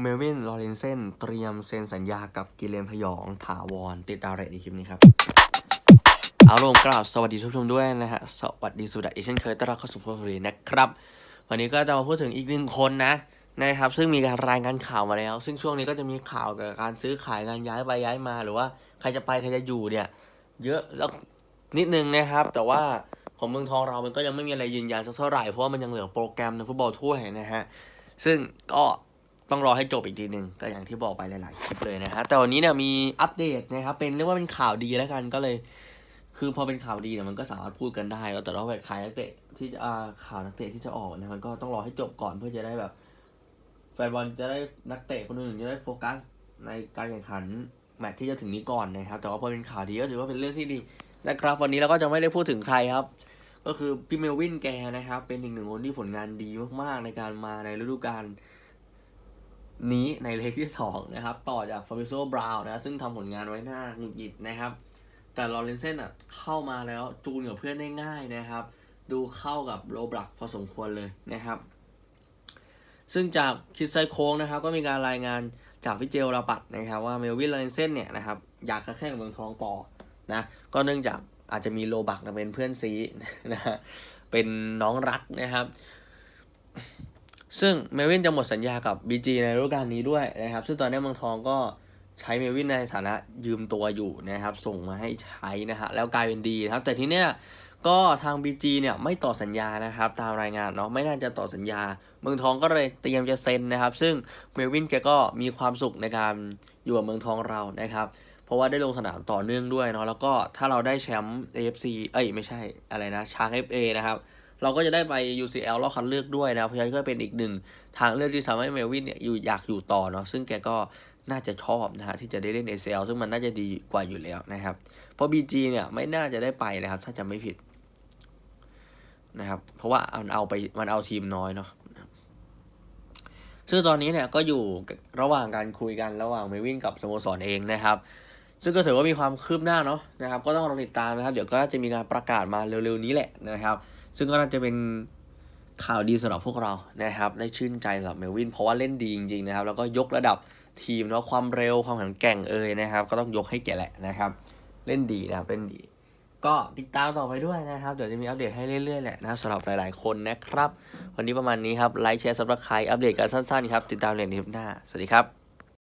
เมลวิน ลอเรนเซน เตรียมเซ็นสัญญากับกิเลนพยองถาวร ติดตามรายละเอียดในคลิปนี้ครับ เอาลงกราบสวัสดีทุกท่านด้วยนะฮะ สวัสดีสุดาอีเช่นเคยต้อนรับเข้าสู่โฟร์รีนะครับ วันนี้ก็จะมาพูดถึงอีกหนึ่งคนนะนะครับ ซึ่งมีการรายงานข่าวมาแล้ว ซึ่งช่วงนี้ก็จะมีข่าวเกี่ยวกับการซื้อขายการย้ายไปย้ายมา หรือว่าใครจะไปใครจะอยู่เนี่ย เยอะแล้วนิดนึงนะครับ แต่ว่าของเมืองทองเรามันก็ยังไม่มีอะไรยืนยันสักเท่าไหร่ เพราะว่ามันยังเหลือโปรแกรมในฟุตบอลถ้วยนะฮะ ซึ่งก็ ต้องรอให้จบอีกทีหนึ่งก็อย่างที่บอกไปหลายๆคลิปเลยนะฮะแต่วันนี้เนี่ยมีอัปเดตนะครับเป็นเรียกว่าเป็นข่าวดีแล้วกันก็เลย คือพอเป็นข่าวดีเนี่ยมันก็สามารถพูดกันได้แล้วแต่ว่าแบบขายนักเตะที่จะอาข่าวนักเตะที่จะออกเนี่ยมันก็ต้องรอให้จบก่อนเพื่อจะได้แบบแฟนบอลจะได้นักเตะคนอื่นจะได้โฟกัสในการแข่งขันแมตช์ที่จะถึงนี้ก่อนนะครับแต่ว่าพอเป็นข่าวดีก็ถือว่าเป็นเรื่องที่ดีนะครับวันนี้เราก็จะไม่ได้พูดถึงใครครับ ก็คือพี่เมลวินแกนะครับเป็นอีกหนึ่งคนที่ผลงานดีมากๆในการมาในฤดูกาล นี้ในเลกที่สองนะครับ ต่อจากฟาบิโซบราวน์นะซึ่งทำผลงานไว้หน้าหงุดหงิดนะครับ แต่ลอเรนเซนอะเข้ามาแล้วจูนกับเพื่อนได้ง่ายนะครับ ดูเข้ากับโรบลักพอสมควรเลยนะครับ ซึ่งจากคิดไซโค้งนะครับ ก็มีการรายงานจากพี่เจลราปัดนะครับ ว่าเมลวินลอเรนเซนเนี่ยนะครับอยากค้าแข่งเมืองทองต่อนะก็เนื่องจากอาจจะมีโรบักนะเป็นเพื่อนซีนะฮะเป็นน้องรักนะครับ ซึ่งเมลวินจะหมดสัญญากับ BG ในฤดูกาลนี้ด้วยนะครับ ซึ่งตอนนี้เมืองทองก็ใช้เมลวินในฐานะยืมตัวอยู่นะครับ ส่งมาให้ใช้นะฮะแล้วกลายเป็นดีนะครับ แต่ทีเนี้ยก็ทาง BG เนี่ยไม่ต่อสัญญานะครับ ตามรายงานเนาะไม่น่าจะต่อสัญญา เมืองทองก็เลยเตรียมจะเซ็นนะครับ ซึ่งเมลวินแกก็มีความสุขในการอยู่กับเมืองทองเรานะครับเพราะว่าได้ลงสนามต่อเนื่องด้วยเนาะแล้วก็ถ้าเราได้แชมป์ AFC เอ้ยไม่ใช่อะไรนะช้าง FA นะครับ เราก็จะได้ไป UCL รอบคัดเลือกด้วยนะเพราะฉะนั้นก็เป็นอีกหนึ่งทางเลือกที่ทำให้เมลวินเนี่ยอยู่อยากอยู่ต่อเนาะซึ่งแกก็น่าจะชอบนะฮะที่จะได้เล่น ACL ซึ่งมันน่าจะดีกว่าอยู่แล้วนะครับเพราะ BG เนี่ยไม่น่าจะได้ไปนะครับ ถ้าจำไม่ผิดนะครับ เพราะว่ามันเอาไปมันเอาทีมน้อยเนาะซึ่งตอนนี้เนี่ยก็อยู่ระหว่างการคุยกันระหว่างเมวินกับสโมสรเองนะครับ ซึ่งก็ถือว่ามีความคืบหน้าเนาะนะครับ ก็ต้องรอติดตามนะครับ เดี๋ยวก็น่าจะมีการประกาศมาเร็วๆนี้แหละนะครับ ซึ่งก็น่าจะเป็นข่าวดีสำหรับพวกเรานะครับ ได้ชื่นใจสำหรับเมลวิน เพราะว่าเล่นดีจริงๆนะครับ แล้วก็ยกระดับทีมเนาะความเร็วความแข็งแกร่งเอ่ยนะครับ ก็ต้องยกให้แกแหละนะครับ เล่นดีนะครับเล่นดี ก็ติดตามต่อไปด้วยนะครับ เดี๋ยวจะมีอัปเดตให้เรื่อยๆแหละนะสำหรับหลายๆคนนะครับ วันนี้ประมาณนี้ครับไลค์แชร์ซับสไครต์อัปเดตกันสั้นๆครับติดตามเรียนในคลิปหน้าสวัสดีครับ